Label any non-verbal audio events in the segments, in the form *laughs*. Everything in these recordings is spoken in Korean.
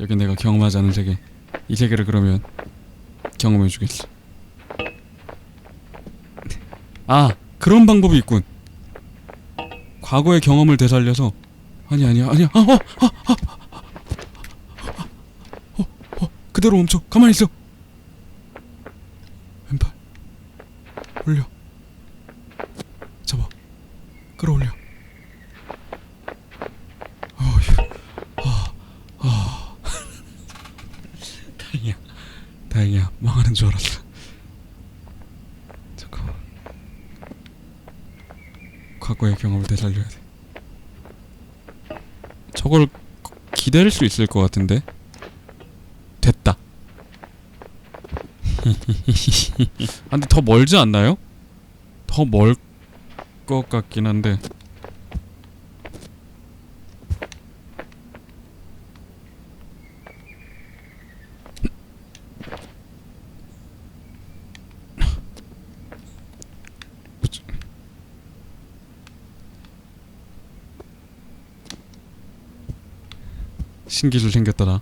여기 내가 경험하지 않은 세계 이 세계를 그러면 경험해 주겠어 아 그런 방법이 있군. 과거의 경험을 되살려서. 아니 아니야 아니야. 아, 어, 아, 아, 아, 어, 어, 그대로 멈춰. 가만히 있어. 왼팔. 올려. 잡아. 끌어올려 어휴 아, 아. 다행이야 다행이야 망하는 줄 알았어 잠깐만 과거의 경험을 되살려야 돼. 저걸 기다릴 수 있을 것 같은데? 됐다. *laughs* 아, 근데 더 멀지 않나요? 더 멀 것 같긴 한데 신기술 생겼다 나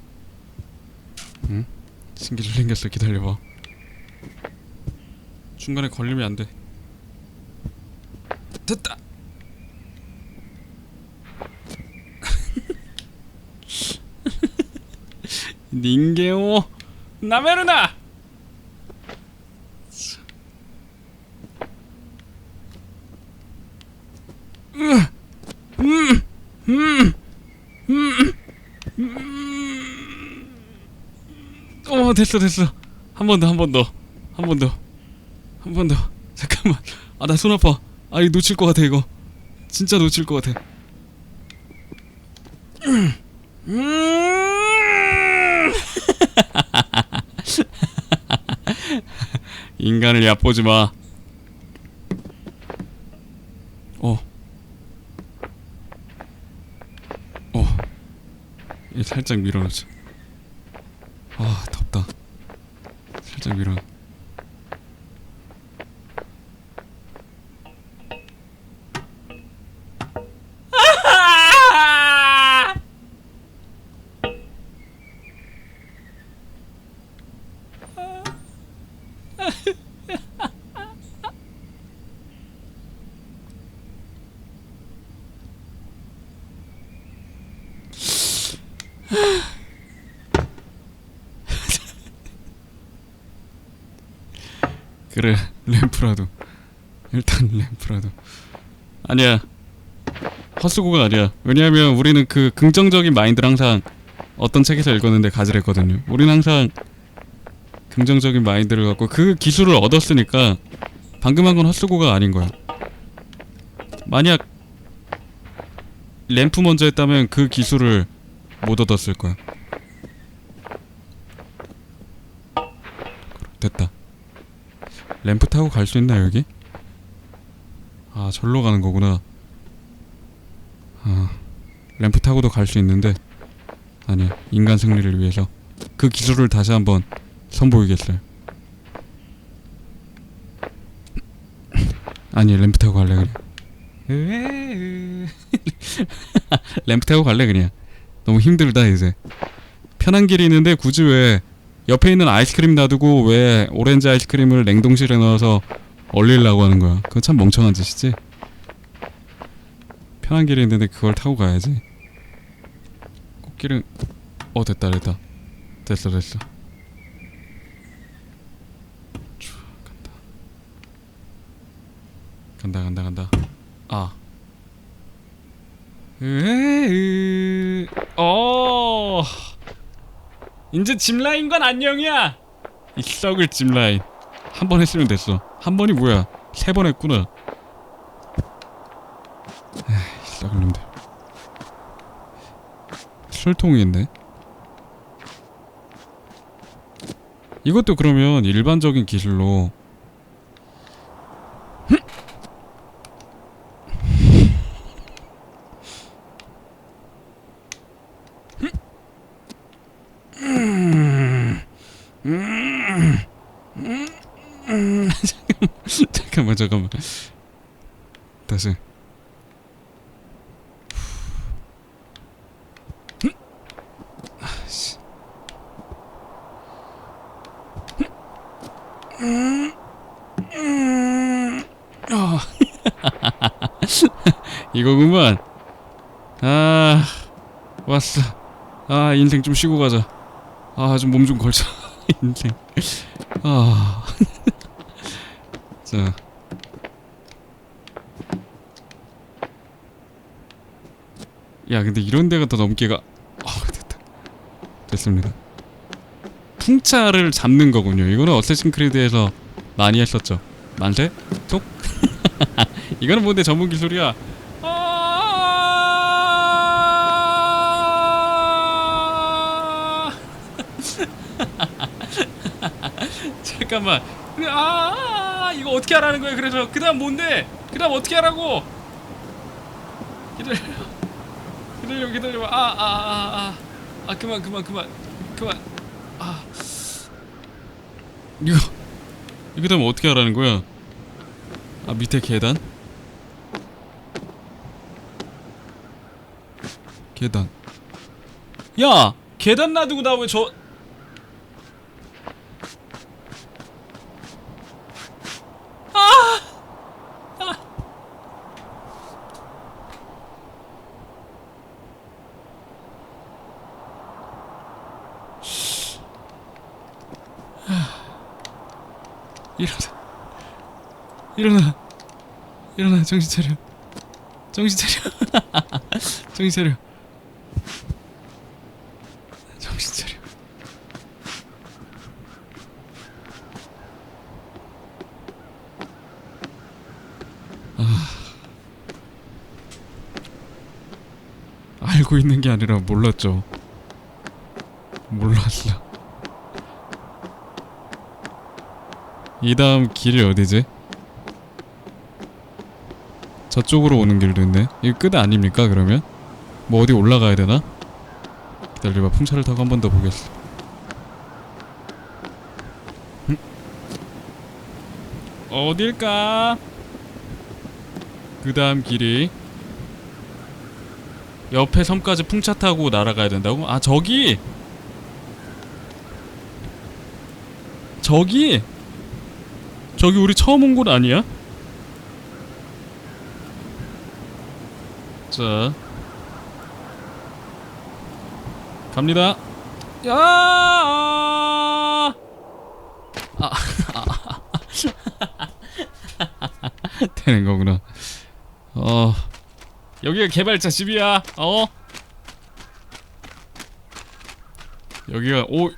응? 신기술 생겼어. 기다려봐. 중간에 걸리면 안돼. 됐다! *laughs* 닌게오! 나메르나 어 됐어 됐어. 한 번 더 한 번 더. 한 번 더. 한 번 더. *laughs* 잠깐만. 아 나 손 아파. 아 이거 놓칠 것 같아 이거. 진짜 놓칠 것 같아. *laughs* 인간을 얕보지 마. 어. 어. 이 살짝 밀어놓자. 아 덥다. 살짝 밀 그래 램프라도. 일단 램프라도. 아니야. 헛수고가 아니야. 왜냐하면 우리는 그 긍정적인 마인드를 항상 어떤 책에서 읽었는데 가지랬거든요. 우리는 항상 긍정적인 마인드를 갖고 그 기술을 얻었으니까 방금 한 건 헛수고가 아닌 거야. 만약 램프 먼저 했다면 그 기술을 못 얻었을 거야. 됐다 램프 타고 갈 수 있나 여기? 아 절로 가는 거구나. 아 램프 타고도 갈 수 있는데 아니야 인간 승리를 위해서. 그 기술을 다시 한번 선보이겠어요. *clears throat* 아니 램프 타고 갈래 그냥. *laughs* 램프 타고 갈래 그냥. 너무 힘들다 이제. 편한 길이 있는데 굳이 왜 옆에 있는 아이스크림 놔두고 왜 오렌지 아이스크림을 냉동실에 넣어서 얼리려고 하는 거야? 그건 참 멍청한 짓이지. 편한 길이 있는데 그걸 타고 가야지. 꽃길은 어 됐다 됐다. 됐어 됐어. 촤, 간다. 간다 간다 간다. 아. 으에으. 어 이제 짚라인 건 안녕이야. 이 썩을 짚라인. 한 번 했으면 됐어. 한 번이 뭐야? 세 번 했구나. 에이 썩을 놈들. 술통이겠네. 이것도 그러면 일반적인 기술로 잠깐만 잠깐만 다시 아, 아, 아, 이거구만. 아, 왔어. 아, 인생 좀 쉬고 가자. 아, 좀 몸좀 좀 걸자. 인생. 아. *laughs* 자. 야 근데 이런 데가 더 넘기가 아 됐다. 됐습니다. 풍차를 잡는 거군요. 이거는 어쌔신 크리드에서 많이 했었죠. 만세? 톡? *laughs* 이거는 뭔데 전문 기술이야 잠깐만. 아 이거 어떻게 하라는 거야 그래서 그 다음 뭔데? 그 다음 어떻게 하라고? 기다려 *laughs* 기다려 기다려. 아아아 아 아, 아, 그만 그만 그만 그만. 아. 이거 이거 다음 어떻게 하라는 거야? 아 밑에 계단? 계단. 야! 계단 놔두고 나 왜 저 일어나. 일어나. 일어나 정신 차려. 정신 차려. *laughs* 정신 차려. 정신 차려. 아. 알고 있는 게 아니라 몰랐죠. 몰랐어 이 다음 길이 어디지? 저쪽으로 오는 길도 있네. 이거 끝 아닙니까 그러면? 뭐 어디 올라가야 되나? 기다려봐 풍차를 타고 한 번 더 보겠어. 음? 어딜까? 그 다음 길이 옆에 섬까지 풍차 타고 날아가야 된다고? 아 저기! 저기! 저기 우리 처음 온 곳 아니야? 자 갑니다. 야! 아, *laughs* 되는 거구나. 어, 여기가 개발자 집이야. 어? 여기가 오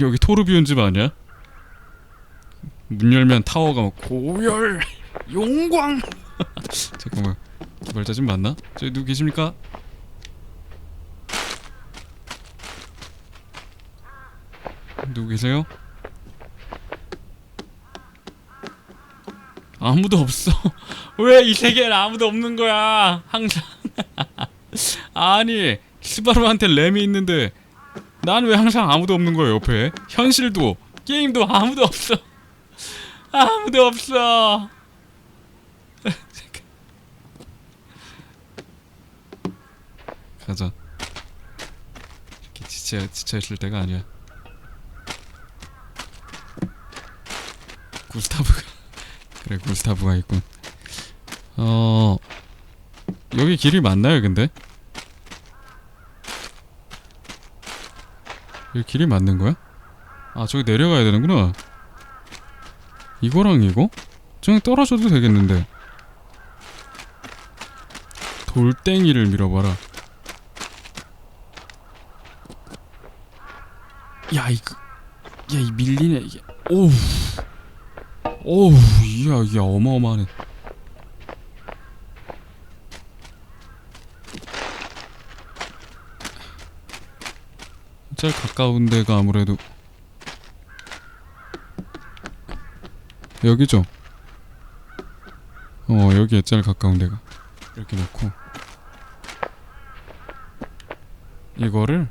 여기 토르비온 집 아니야? 문 열면 타워가 막 고열 용광. *laughs* 잠깐만. 개발자 집 맞나? 저기 누구 계십니까? 누구 계세요? 아무도 없어. *laughs* 왜 이 세계엔 아무도 없는 거야? 항상. *laughs* 아니 스바루한테 램이 있는데 난 왜 항상 아무도 없는 거야 옆에? 현실도 게임도 아무도 없어 아무도 없어. *laughs* 가자. 이렇게 지쳐 지쳐 있을 때가 아니야. 구스타브가 *laughs* 그래 구스타브가 있군. 어 여기 길이 맞나요, 근데? 여기 길이 맞는 거야? 아 저기 내려가야 되는구나. 이거랑 이거? 저기 떨어져도 되겠는데. 돌덩이를 밀어봐라. 야 이거 야 이 밀리네 이게. 오우. 오우 이야 이야 어마어마하네. 제일 가까운 데가 아무래도 여기죠? 어 여기에 제일 가까운 데가 이렇게 놓고 이거를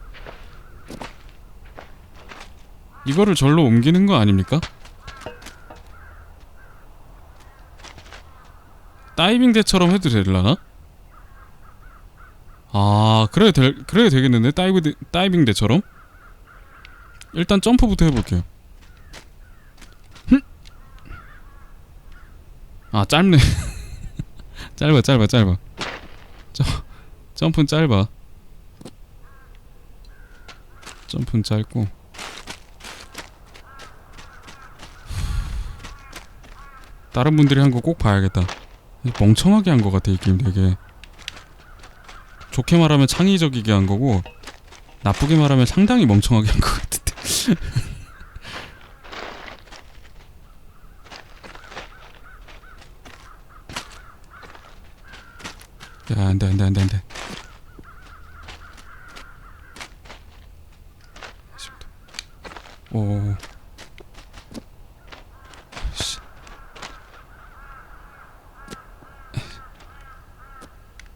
이거를 절로 옮기는 거 아닙니까? 다이빙 대처럼 해도 되려나? 아 그래 될 그래 되겠는데 다이브 대, 다이빙 대처럼 일단 점프부터 해볼게요. 아 짧네. *laughs* 짧아 짧아 짧아. 점 점프는 짧아. 점프는 짧고. 다른 분들이 한 거 꼭 봐야겠다. 멍청하게 한 거 같아 이 게임 되게. 좋게 말하면 창의적이게 한 거고 나쁘게 말하면 상당히 멍청하게 한 거 같은데 *laughs* 야 안 돼 안 돼 안 돼 안 돼. 오. 씨.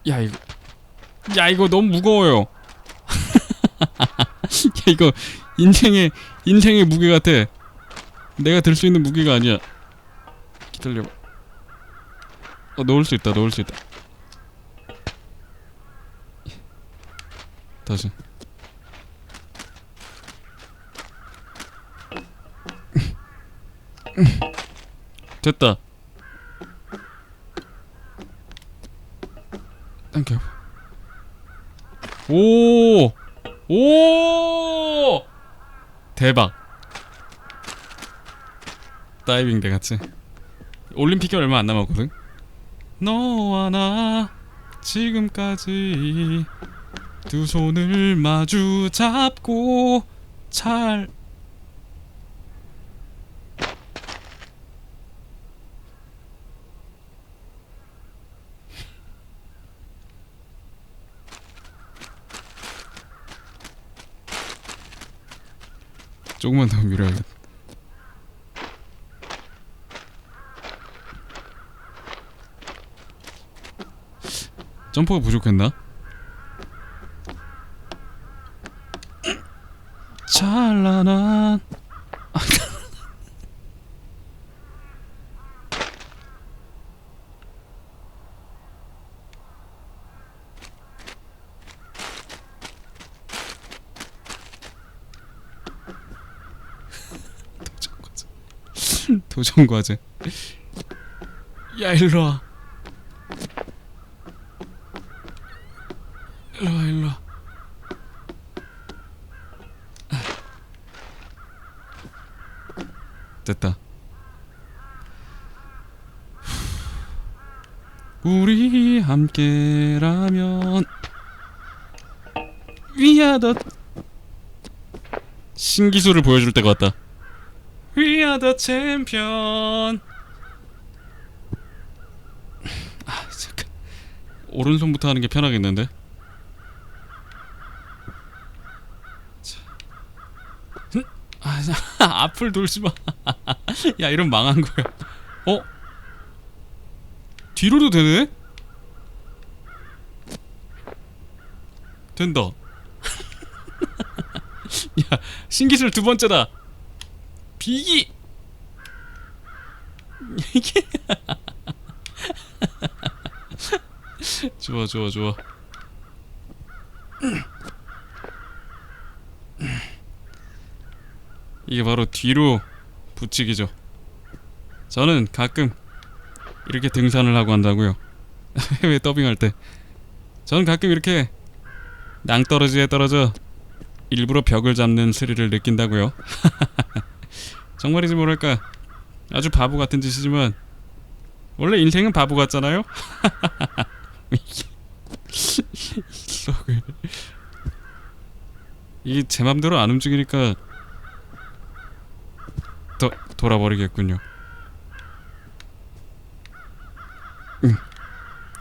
야 이거 야 이거 너무 무거워요. *laughs* 야 이거 인생의 인생의 무게 같아. 내가 들 수 있는 무게가 아니야. 기다려 어 넣을 수 있다 넣을 수 있다 다시. 됐다. 당겨 오! 오! 대박. 다이빙 대 같이. 올림픽이 얼마 안 남았거든. 너와 나 지금까지 두 손을 마주 잡고 잘 조금만 더 밀어야겠다 점프가 부족했나? 찬란한 도전 과제 도전 과제. 야 일로 와. 일로 와 일로 와 됐다. 우리 함께라면 위아더 신기술을 보여줄 때가 왔다. 위아더 챔피언. 아 잠깐 오른손부터 하는 게 편하겠는데? 아, 자, *laughs* 앞을 돌지 마. *laughs* 야, 이런 망한 거야. 어? 뒤로도 되네? 된다. *laughs* 야, 신기술 두 번째다. 비기. *laughs* 이게 *laughs* 좋아, 좋아, 좋아. 이게 바로 뒤로 붙이기죠. 저는 가끔 이렇게 등산을 하고 한다고요. 해외 더빙할 때. 저는 가끔 이렇게 낭떠러지에 떨어져 일부러 벽을 잡는 스릴을 느낀다고요. *laughs* 정말이지 모를까 아주 바보 같은 짓이지만 원래 인생은 바보 같잖아요. *laughs* 이게 제 맘대로 안 움직이니까 도, 돌아버리겠군요. 응,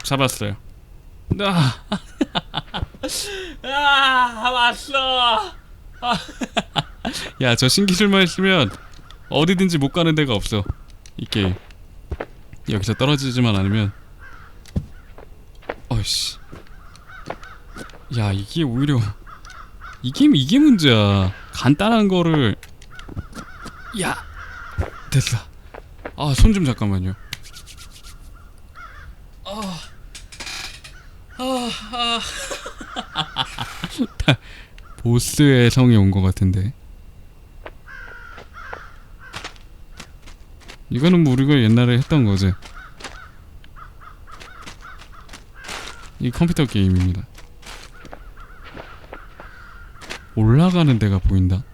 잡았어요. 아, *laughs* 아 왔어. 야, 저 신기술만 있으면 어디든지 못 가는 데가 없어. 이 게임. 여기서 떨어지지만 않으면. 어이씨. 야, 이게 오히려 이게 이게 문제야. 간단한 거를 야 됐어. 아 손 좀 잠깐만요. 아, 아, 아. *laughs* 보스의 성이 온 것 같은데. 이거는 뭐 우리가 옛날에 했던 거지. 이 컴퓨터 게임입니다. 올라가는 데가 보인다.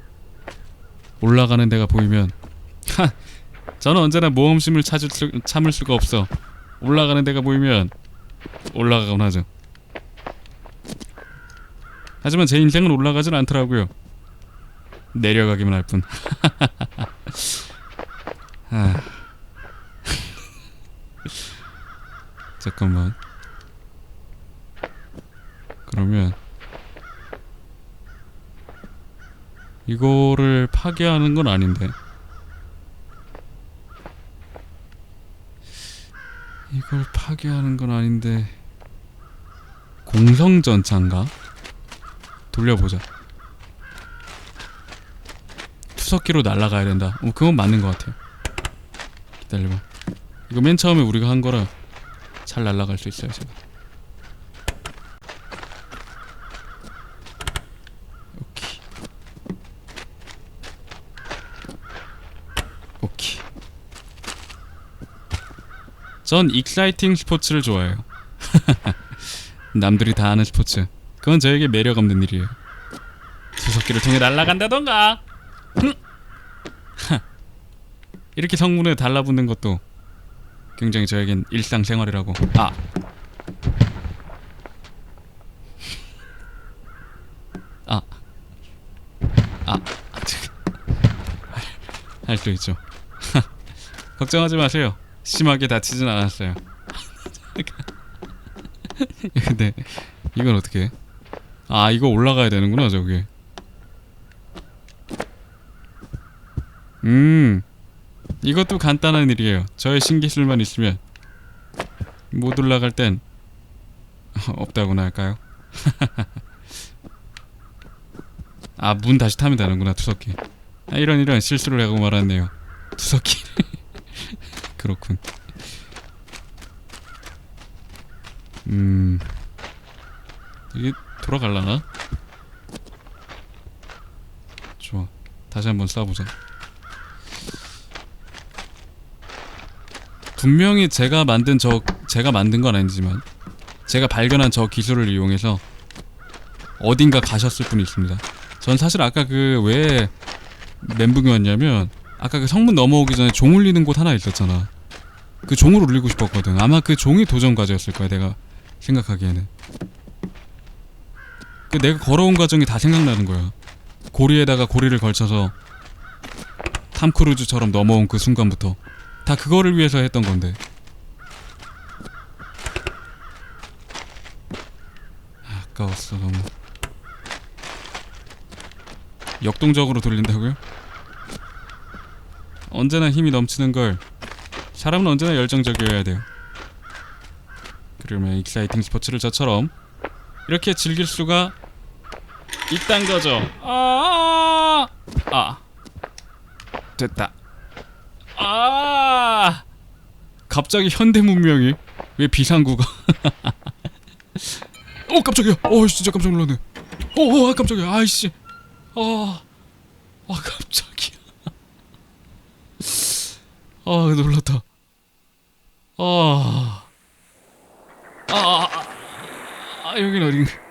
올라가는 데가 보이면 하, 저는 언제나 모험심을 찾을 수, 참을 수가 없어. 올라가는 데가 보이면 올라가곤 하죠. 하지만 제 인생은 올라가질 않더라고요. 내려가기만 할 뿐. *laughs* 아. *laughs* 잠깐만. 그러면 이거를 파괴하는 건 아닌데. 이걸 파괴하는 건 아닌데. 공성전차인가? 돌려보자. 투석기로 날아가야 된다. 어, 그건 맞는 것 같아요. 기다려봐. 이거 맨 처음에 우리가 한 거라 잘 날아갈 수 있어요, 제가. 오케이. 오케이. 전 익사이팅 스포츠를 좋아해요. *laughs* 남들이 다 아는 스포츠. 그건 저에게 매력 없는 일이에요. 수석기를 통해 날아간다던가. 이렇게 성문에 달라붙는 것도 굉장히 저에겐 일상생활이라고. 아. 아. 아. 할수 있죠. 걱정하지 마세요. 심하게 다치진 않았어요. *laughs* 근데 이건 어떻게 해? 아 이거 올라가야 되는구나 저기. 음 이것도 간단한 일이에요. 저의 신기술만 있으면 못 올라갈 땐 *laughs* 없다고나 할까요? *laughs* 아 문 다시 타면 되는구나 투석기. 아, 이런 이런 실수를 하고 말았네요. 투석기. *laughs* 그렇군. 음. 이게 돌아갈라나? 좋아. 다시 한번 쏴보자. 분명히 제가 만든 저 제가 만든 건 아니지만 제가 발견한 저 기술을 이용해서 어딘가 가셨을 분이 있습니다. 전 사실 아까 그 왜 멘붕이 왔냐면 아까 그 성문 넘어오기 전에 종 울리는 곳 하나 있었잖아. 그 종을 울리고 싶었거든. 아마 그 종이 도전 과제였을 거야 내가 생각하기에는 그 내가 걸어온 과정이 다 생각나는 거야. 고리에다가 고리를 걸쳐서 탐 크루즈처럼 넘어온 그 순간부터 다 그거를 위해서 했던 건데. 아, 아까웠어 너무. 역동적으로 돌린다고요? 언제나 힘이 넘치는 걸 사람은 언제나 열정적이어야 돼요. 그러면 익사이팅 스포츠를 저처럼 이렇게 즐길 수가 있단 거죠. 아, 아, 됐다. 아, 갑자기 현대 문명이 왜 비상구가? *laughs* 어 깜짝이야. 어 진짜 깜짝 놀랐네. 어, 어 아, 깜짝이야. 아이씨. 아, 아 깜짝이야. 아 놀랐다. 아, 아, 아, 아 여긴 어딘가?